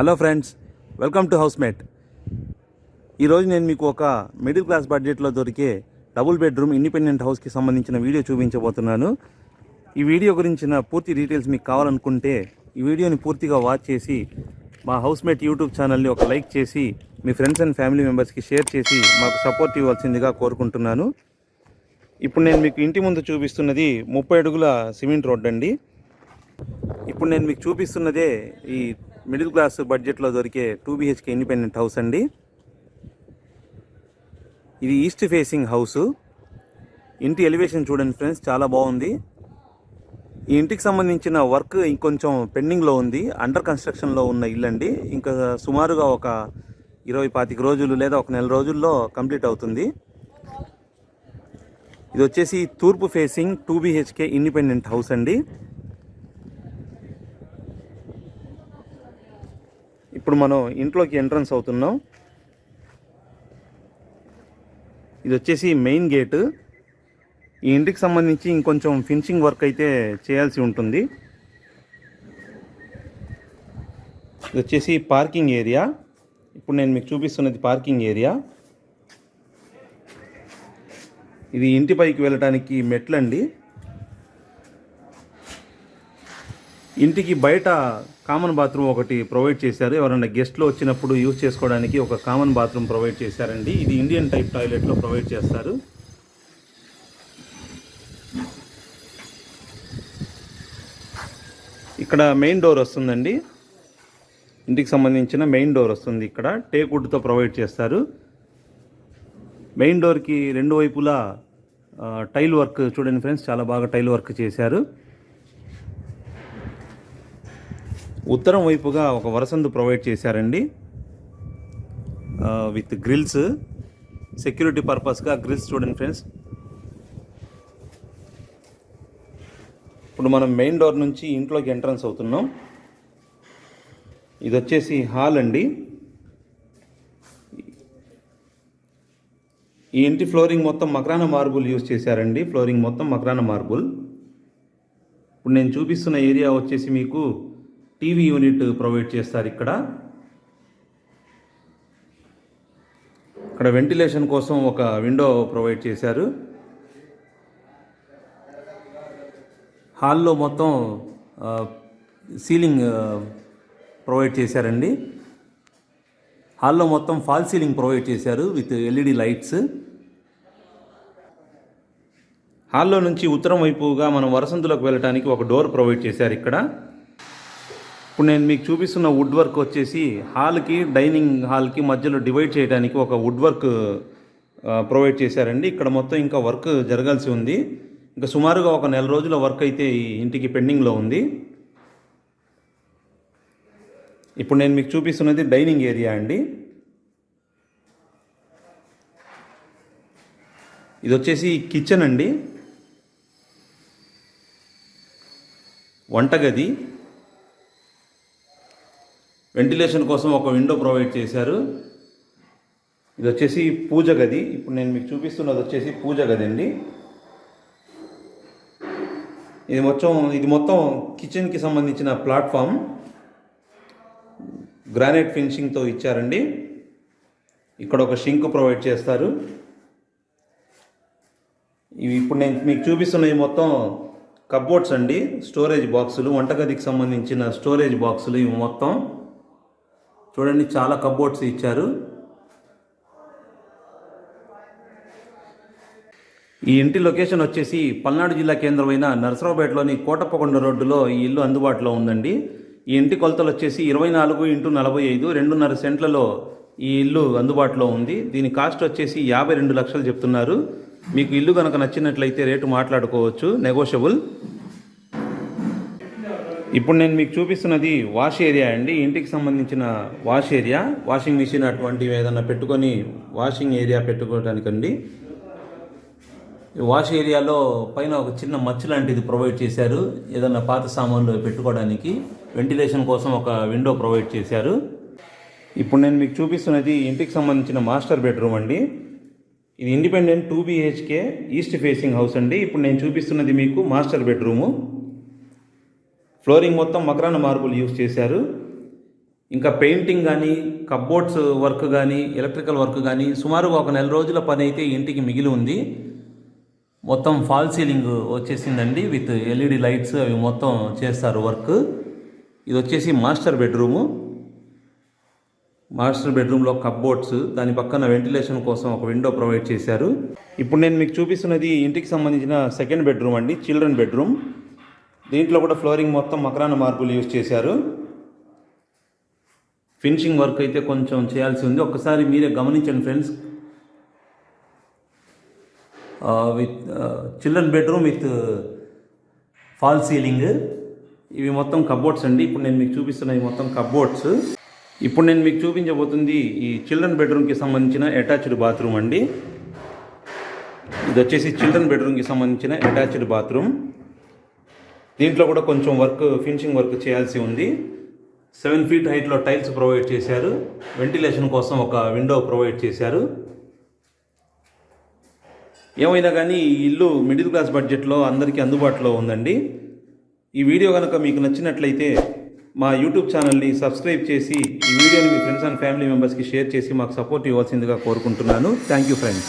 Hello friends welcome to house mate ఈరోజు నేను మీకు ఒక మిడిల్ క్లాస్ బడ్జెట్లో దొరికే డబుల్ బెడ్రూమ్ ఇండిపెండెంట్ హౌస్కి సంబంధించిన వీడియో చూపించబోతున్నాను. ఈ వీడియో గురించిన పూర్తి డీటెయిల్స్ మీకు కావాలనుకుంటే ఈ వీడియోని పూర్తిగా వాచ్ చేసి మా హౌస్ మేట్ యూట్యూబ్ ఛానల్ని ఒక లైక్ చేసి మీ ఫ్రెండ్స్ అండ్ ఫ్యామిలీ మెంబర్స్కి షేర్ చేసి మాకు సపోర్ట్ ఇవ్వాల్సిందిగా కోరుకుంటున్నాను. ఇప్పుడు నేను మీకు ఇంటి ముందు చూపిస్తున్నది ముప్పై అడుగుల సిమెంట్ రోడ్ అండి ఇప్పుడు నేను మీకు చూపిస్తున్నదే ఈ మిడిల్ క్లాస్ బడ్జెట్లో దొరికే టూ బిహెచ్కే ఇండిపెండెంట్ హౌస్ అండి. ఇది ఈస్ట్ ఫేసింగ్ హౌస్. ఇంటి ఎలివేషన్ చూడండి ఫ్రెండ్స్ చాలా బాగుంది. ఈ ఇంటికి సంబంధించిన వర్క్ ఇంకొంచెం పెండింగ్లో ఉంది. అండర్ కన్స్ట్రక్షన్లో ఉన్న ఇల్లు అండి ఇంకా సుమారుగా ఒక ఇరవై పాతిక రోజులు లేదా ఒక నెల రోజుల్లో కంప్లీట్ అవుతుంది. ఇది వచ్చేసి తూర్పు facing two BHK independent house అండి. ఇప్పుడు మనం ఇంట్లోకి ఎంట్రన్స్ అవుతున్నాం. ఇది వచ్చేసి మెయిన్ గేట్. ఈ ఇంటికి సంబంధించి ఇంకొంచెం ఫినిషింగ్ వర్క్ అయితే చేయాల్సి ఉంటుంది. ఇది వచ్చేసి పార్కింగ్ ఏరియా. ఇప్పుడు నేను మీకు చూపిస్తున్నది పార్కింగ్ ఏరియా. ఇది ఇంటి పైకి వెళ్ళటానికి మెట్లండి. ఇంటికి బయట కామన్ బాత్రూమ్ ఒకటి ప్రొవైడ్ చేశారు. ఎవరైనా గెస్ట్లు వచ్చినప్పుడు యూజ్ చేసుకోవడానికి ఒక కామన్ బాత్రూమ్ ప్రొవైడ్ చేశారండి. ఇది ఇండియన్ టైప్ టాయిలెట్లో ప్రొవైడ్ చేస్తారు. ఇక్కడ మెయిన్ డోర్ వస్తుందండి. ఇంటికి సంబంధించిన మెయిన్ డోర్ వస్తుంది ఇక్కడ. టేకుడ్తో ప్రొవైడ్ చేస్తారు. మెయిన్ డోర్కి రెండు వైపులా టైల్ వర్క్ చూడండి ఫ్రెండ్స్ చాలా బాగా టైల్ వర్క్ చేశారు. ఉత్తరం వైపుగా ఒక వరసందు ప్రొవైడ్ చేశారండి. With grills. సెక్యూరిటీ పర్పస్గా గ్రిల్స్ చూడండి ఫ్రెండ్స్. ఇప్పుడు మనం మెయిన్ డోర్ నుంచి ఇంట్లోకి ఎంట్రన్స్ అవుతున్నాం. ఇది వచ్చేసి హాల్ అండి. ఈ ఇంటి ఫ్లోరింగ్ మొత్తం మకరాన మార్బుల్ యూజ్ చేశారండి. ఫ్లోరింగ్ మొత్తం మకరాన మార్బుల్. ఇప్పుడు నేను చూపిస్తున్న ఏరియా వచ్చేసి మీకు టీవీ యూనిట్ ప్రొవైడ్ చేస్తారు ఇక్కడ. ఇక్కడ వెంటిలేషన్ కోసం ఒక విండో ప్రొవైడ్ చేశారు. హాల్లో మొత్తం సీలింగ్ ప్రొవైడ్ చేశారండి. హాల్లో మొత్తం ఫాల్ సీలింగ్ ప్రొవైడ్ చేశారు విత్ ఎల్ఈడి లైట్స్ హాల్లో నుంచి ఉత్తరం వైపుగా మనం వరసంతులకు వెళ్ళడానికి ఒక డోర్ ప్రొవైడ్ చేశారు ఇక్కడ. ఇప్పుడు నేను మీకు చూపిస్తున్న వుడ్ వర్క్ వచ్చేసి హాల్కి డైనింగ్ హాల్కి మధ్యలో డివైడ్ చేయడానికి ఒక వుడ్ వర్క్ ప్రొవైడ్ చేశారండి. ఇక్కడ మొత్తం ఇంకా వర్క్ జరగాల్సి ఉంది. ఇంకా సుమారుగా ఒక నెల రోజుల వర్క్ అయితే ఈ ఇంటికి పెండింగ్లో ఉంది. ఇప్పుడు నేను మీకు చూపిస్తున్నది డైనింగ్ ఏరియా అండి. ఇది వచ్చేసి కిచెన్ అండి. వంటగది. వెంటిలేషన్ కోసం ఒక విండో ప్రొవైడ్ చేశారు. ఇది వచ్చేసి పూజ గది. ఇప్పుడు నేను మీకు చూపిస్తున్నది వచ్చేసి పూజ గది అండి. ఇది మొత్తం ఇది మొత్తం కిచెన్కి సంబంధించిన ప్లాట్ఫామ్ గ్రానైట్ ఫినిషింగ్తో ఇచ్చారండి. ఇక్కడ ఒక షింక్ ప్రొవైడ్ చేస్తారు. ఇవి ఇప్పుడు నేను మీకు చూపిస్తున్నవి మొత్తం కప్బోర్డ్స్ అండి. స్టోరేజ్ బాక్సులు వంటగదికి సంబంధించిన స్టోరేజ్ బాక్సులు ఇవి మొత్తం. చూడండి చాలా కప్బోర్డ్స్ ఇచ్చారు. ఈ ఇంటి లొకేషన్ వచ్చేసి పల్నాడు జిల్లా కేంద్రమైన నరసరావుపేటలోని కోటప్పకొండ రోడ్డులో ఈ ఇల్లు అందుబాటులో ఉందండి. ఈ ఇంటి కొలతలు వచ్చేసి ఇరవై నాలుగు ఇంటూ నలభై ఐదు రెండున్నర సెంట్లలో ఈ ఇల్లు అందుబాటులో ఉంది. దీని కాస్ట్ వచ్చేసి యాభై రెండు లక్షలు చెప్తున్నారు. మీకు ఇల్లు కనుక నచ్చినట్లయితే రేటు మాట్లాడుకోవచ్చు. నెగోషియబుల్ ఇప్పుడు నేను మీకు చూపిస్తున్నది వాష్ ఏరియా అండి. ఇంటికి సంబంధించిన వాష్ ఏరియా. వాషింగ్ మిషన్ అటువంటివి ఏదైనా పెట్టుకొని వాషింగ్ ఏరియా పెట్టుకోవడానికండి ఈ వాష్ ఏరియాలో పైన ఒక చిన్న మచ్చ లాంటిది ప్రొవైడ్ చేశారు. ఏదైనా పాత సామాన్లు పెట్టుకోవడానికి వెంటిలేషన్ కోసం ఒక విండో ప్రొవైడ్ చేశారు. ఇప్పుడు నేను మీకు చూపిస్తున్నది ఇంటికి సంబంధించిన మాస్టర్ బెడ్రూమ్ అండి. ఇది independent two BHK east facing house అండి. ఇప్పుడు నేను చూపిస్తున్నది మీకు మాస్టర్ బెడ్రూము. ఫ్లోరింగ్ మొత్తం మకరాన మార్బుల్ యూస్ చేశారు. ఇంకా పెయింటింగ్ కానీ కబ్బోర్డ్స్ వర్క్ కానీ ఎలక్ట్రికల్ వర్క్ కానీ సుమారుగా ఒక నెల రోజుల పని అయితే ఇంటికి మిగిలి ఉంది. మొత్తం ఫాల్ సీలింగ్ వచ్చేసిందండి విత్ ఎల్ఈడి లైట్స్ అవి మొత్తం చేస్తారు వర్క్ ఇది వచ్చేసి మాస్టర్ బెడ్రూము మాస్టర్ బెడ్రూమ్లో కప్బోర్డ్స్ దాని పక్కన వెంటిలేషన్ కోసం ఒక విండో ప్రొవైడ్ చేశారు. ఇప్పుడు నేను మీకు చూపిస్తున్నది ఇంటికి సంబంధించిన సెకండ్ బెడ్రూమ్ అండి చిల్డ్రన్ బెడ్రూమ్ దీంట్లో కూడా ఫ్లోరింగ్ మొత్తం మకరాన మార్బుల్ యూజ్ చేశారు. ఫినిషింగ్ వర్క్ అయితే కొంచెం చేయాల్సి ఉంది. ఒక్కసారి మీరే గమనించండి friends. With children bedroom with fall ceiling. ఇవి మొత్తం కబోర్డ్స్ అండి. ఇప్పుడు నేను మీకు చూపిస్తున్న ఈ మొత్తం కబోర్డ్స్. ఇప్పుడు నేను మీకు చూపించబోతుంది ఈ చిల్డ్రన్ బెడ్రూమ్కి సంబంధించిన అటాచ్డ్ బాత్రూమ్ అండి. ఇది వచ్చేసి చిల్డ్రన్ బెడ్రూమ్కి సంబంధించిన అటాచ్డ్ బాత్రూమ్. దీంట్లో కూడా కొంచెం వర్క్ ఫినిషింగ్ వర్క్ చేయాల్సి ఉంది. సెవెన్ ఫీట్ హైట్లో టైల్స్ ప్రొవైడ్ చేశారు. వెంటిలేషన్ కోసం ఒక విండో ప్రొవైడ్ చేశారు. ఏమైనా కానీ ఈ ఇల్లు మిడిల్ క్లాస్ బడ్జెట్లో అందరికీ అందుబాటులో ఉందండి. ఈ వీడియో కనుక మీకు నచ్చినట్లయితే మా యూట్యూబ్ ఛానల్ని సబ్స్క్రైబ్ చేసి ఈ వీడియోని మీ ఫ్రెండ్స్ అండ్ ఫ్యామిలీ మెంబర్స్కి షేర్ చేసి మాకు సపోర్ట్ ఇవ్వాల్సిందిగా కోరుకుంటున్నాను. Thank you friends.